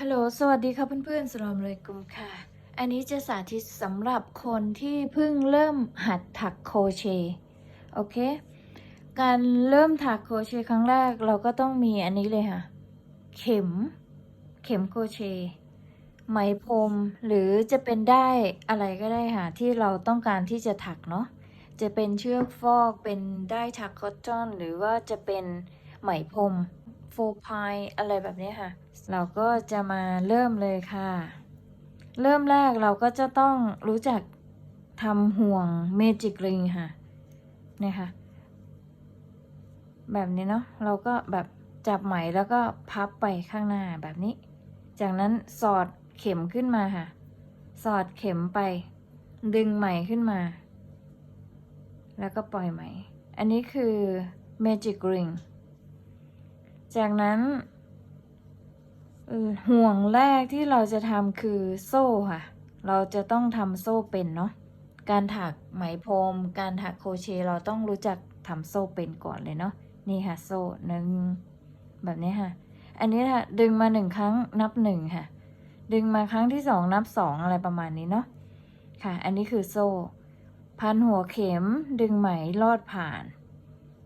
ฮัลโหล สวัสดีค่ะเพื่อนๆสลามเลยกุมค่ะ อันนี้จะสาธิตสำหรับคนที่เพิ่งเริ่มหัดถักโครเชต์โอเค การเริ่มถักโครเชต์ครั้งแรกเราก็ต้องมีอันนี้เลยค่ะ เข็ม เข็มโครเชต์ไหมพรม หรือจะเป็นได้อะไรก็ได้ค่ะ ที่เราต้องการที่จะถักเนาะ จะเป็นเชือกฟอก เป็นได้ถักคอตตอน หรือว่าจะเป็นไหมพรม โฟพายอะไรแบบนี้ค่ะ เราก็จะมาเริ่มเลยค่ะ เริ่มแรกเราก็จะต้องรู้จักทำห่วงเมจิกริงค่ะเนี่ยค่ะ แบบนี้เนาะเราก็แบบจับไหมแล้วก็พับไปข้างหน้าแบบนี้ จากนั้นสอดเข็มขึ้นมาค่ะ สอดเข็มไป ดึงไหมขึ้นมา แล้วก็ปล่อยไหม อันนี้คือ Magic Ring จากนั้นห่วงแรกที่เราจะทำคือโซ่ค่ะ เราจะต้องทำโซ่เป็นเนาะ การถักไหมพรม การถักโครเชเราต้องรู้จักทำโซ่เป็นก่อนเลยเนาะ นี่ค่ะโซ่หนึ่งแบบนี้ค่ะ อันนี้ค่ะดึงมาหนึ่งครั้งนับหนึ่งค่ะ ดึงมาครั้งที่สองนับสองอะไรประมาณนี้เนาะ ค่ะ อันนี้คือโซ่ พันหัวเข็มดึงไหมลอดผ่าน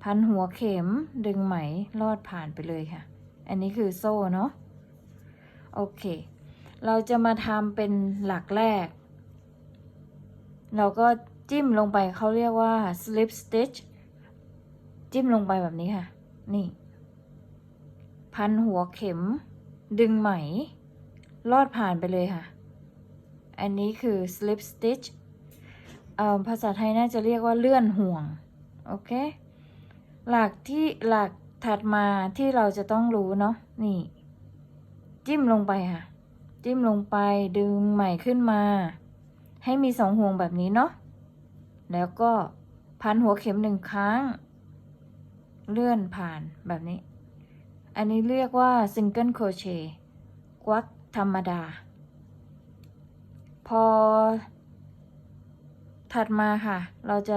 พันหัวเข็มดึงไหมลอดผ่านไปเลยค่ะ อันนี้คือโซ่เนาะโอเค เราจะมาทำเป็นหลักแรก เราก็จิ้มลงไปเขาเรียกว่า slip stitch จิ้มลงไปแบบนี้ค่ะ นี่ พันหัวเข็ม ดึงไหม ลอดผ่านไปเลยค่ะ อันนี้คือ slip stitch อภาษาไทยน่าจะเรียกว่าเลื่อนห่วง โอเค หลักที่หลักถัดมาที่เราจะต้องรู้เนาะนี่ จิ้มลงไปค่ะ จิ้มลงไปดึงใหม่ขึ้นมา ให้มีสองห่วงแบบนี้เนาะแล้วก็พันหัวเข็มหนึ่งครั้ง เลื่อนผ่านแบบนี้ อันนี้เรียกว่า single crochet กวักธรรมดา พอ ถัดมาค่ะ เราจะ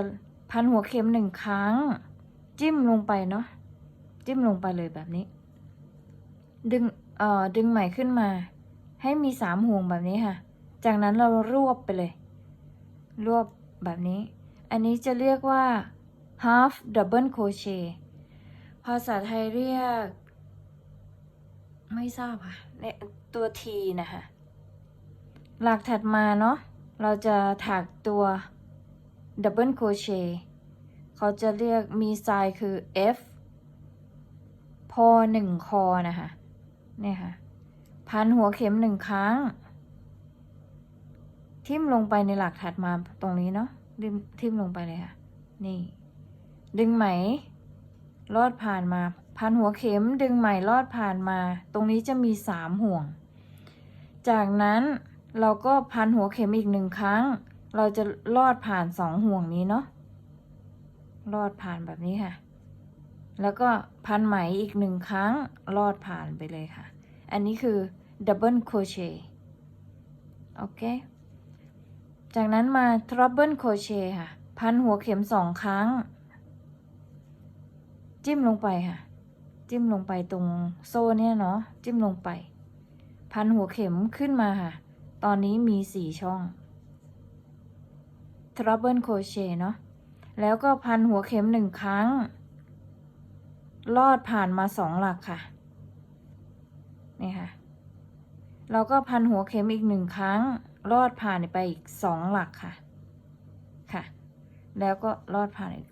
พันหัวเข็มหนึ่งครั้ง จิ้มลงไปเนาะจิ้มลงไปเลยแบบนี้ ดึงเอ่อดึงใหม่ขึ้นมา ให้มีสามห่วงแบบนี้ค่ะ จากนั้นเรารวบไปเลย รวบแบบนี้ อันนี้จะเรียกว่า half double crochet ภาษาไทยเรียก ไม่ทราบค่ะเนี่ยตัว T นะคะหลักถัดมาเนาะเราจะถักตัว double crochet เขาจะเรียกมีไซน์คือ F พอหนึ่งคอนะคะเนี่ยค่ะ พันหัวเข็มหนึ่งครั้ง ทิ่มลงไปในหลักถัดมาตรงนี้เนาะดึงทิ่มลงไปเลยค่ะ นี่ ดึงไหม ลอดผ่านมา พันหัวเข็มดึงไหมลอดผ่านมา ตรงนี้จะมีสามห่วง จากนั้นเราก็พันหัวเข็มอีกหนึ่งครั้ง เราจะลอดผ่านสองห่วงนี้เนาะ ลอดผ่านแบบนี้ค่ะ แล้วก็พันไหมอีกหนึ่งครั้งลอดผ่านไปเลยค่ะ อันนี้คือ double crochet โอเค จากนั้นมา treble crochet ค่ะ พันหัวเข็มสองครั้ง จิ้มลงไปค่ะ จิ้มลงไปตรงโซ่เนี่ยเนาะ จิ้มลงไป พันหัวเข็มขึ้นมาค่ะ ตอนนี้มีสี่ช่อง treble crochet เนาะ แล้วก็พันหัวเข็มหนึ่งครั้ง ลอดผ่านมาสองหลักค่ะ นี่ค่ะ เราก็พันหัวเข็มอีกหนึ่งครั้ง ลอดผ่านไปอีกสองหลักค่ะ ค่ะ แล้วก็ลอดผ่านอีก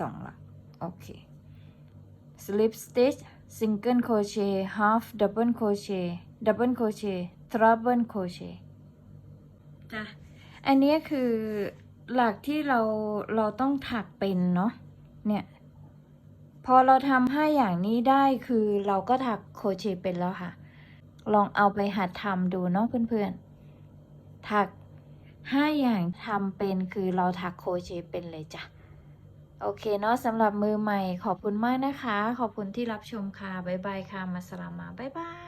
สองหลัก โอเค slip stitch single crochet half double crochet double crochet treble crochet ค่ะอันนี้คือ หลักที่เราเราต้องถักเป็นเนาะเนี่ยพอเราทำห้าอย่างนี้ได้คือเราก็ถักโครเชต์เป็นแล้วค่ะ ลองเอาไปหัดทำดูเนาะเพื่อนๆ ถักห้าอย่างทำเป็นคือเราถักโครเชต์เป็นเลยจ้ะ โอเคเนาะสำหรับมือใหม่ขอบคุณมากนะคะ ขอบคุณที่รับชมค่ะ บ๊ายบายค่ะ มาสลามา บ๊ายบาย